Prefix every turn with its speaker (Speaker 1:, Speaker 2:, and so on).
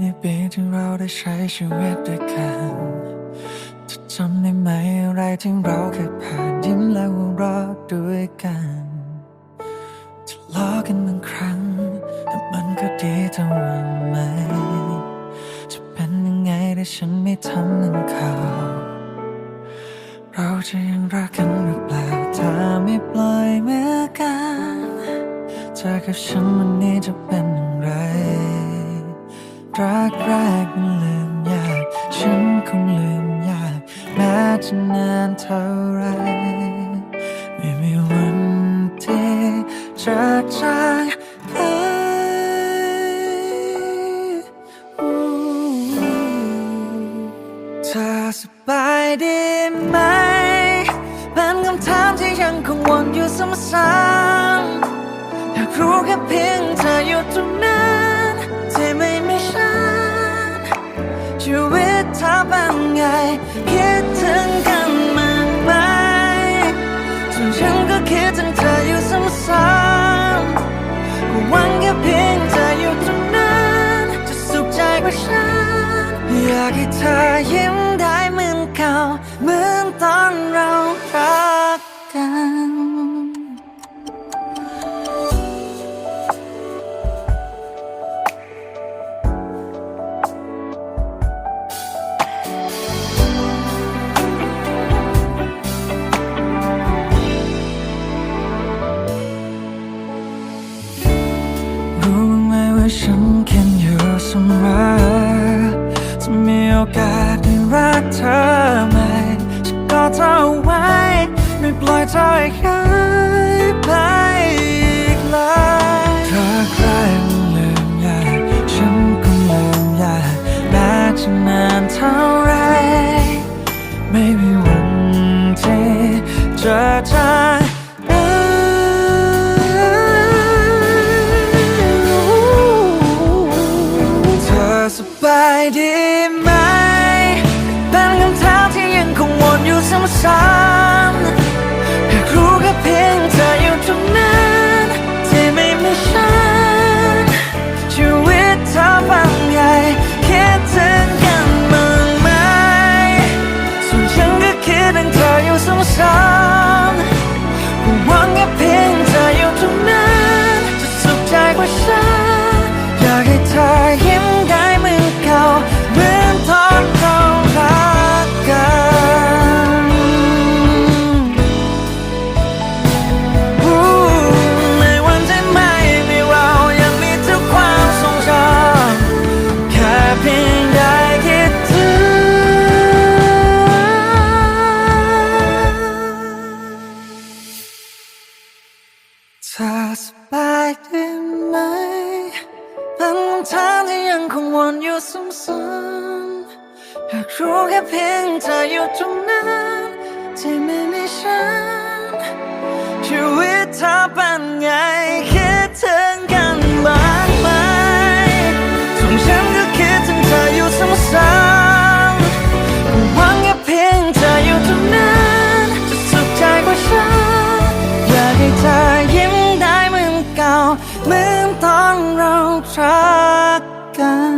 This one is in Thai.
Speaker 1: ในปีที่เราได้ใช้ชีวิตด้วยกันจะจำได้ไหมอะไรที่เราเคยผ่านยิ้มและหัวเราะด้วยกันทะเลาะกันบางครั้งแต่มันก็ดีเท่าวันไหม จะเป็นยังไงถ้าฉันไม่ทำหนั่นเขาเราจะยังรักกันหรือเปล่าถ้าไม่ปล่อยมือกันเธอกับฉันวันนี้จะเป็นอย่างไร รักแรกมันลืมยาก ฉันคงลืมยาก แม้จะนานเท่าไร ไม่มีวันที่จะจางไปเธอสบายดีไหม เป็นคำถามที่ยังคงวนอยู่ซ้ำๆอยากรู้แค่เพียงเธออยู่ตรงนั้น ชีวิตเธอเป็นไง คิดถึง ไม่ปล่อยเธอให้หายไปอีกเลยรักใครมันลืมยากฉันก็ลืมยากแม้จะนานเท่าไร ไม่มีวันที่จะจางไปเธอสบายดีไหม เป็นคำถามที่ยังคงวนอยู่ซ้ำๆ ธอสบายดีไหมบางทางที่ยังคงวนอยู่ซ้ำๆอยากรู้แค่เพียงเธออยู่ตรงนั้นที่ไม่มีฉันชีวิตเธอเป็นไง มได้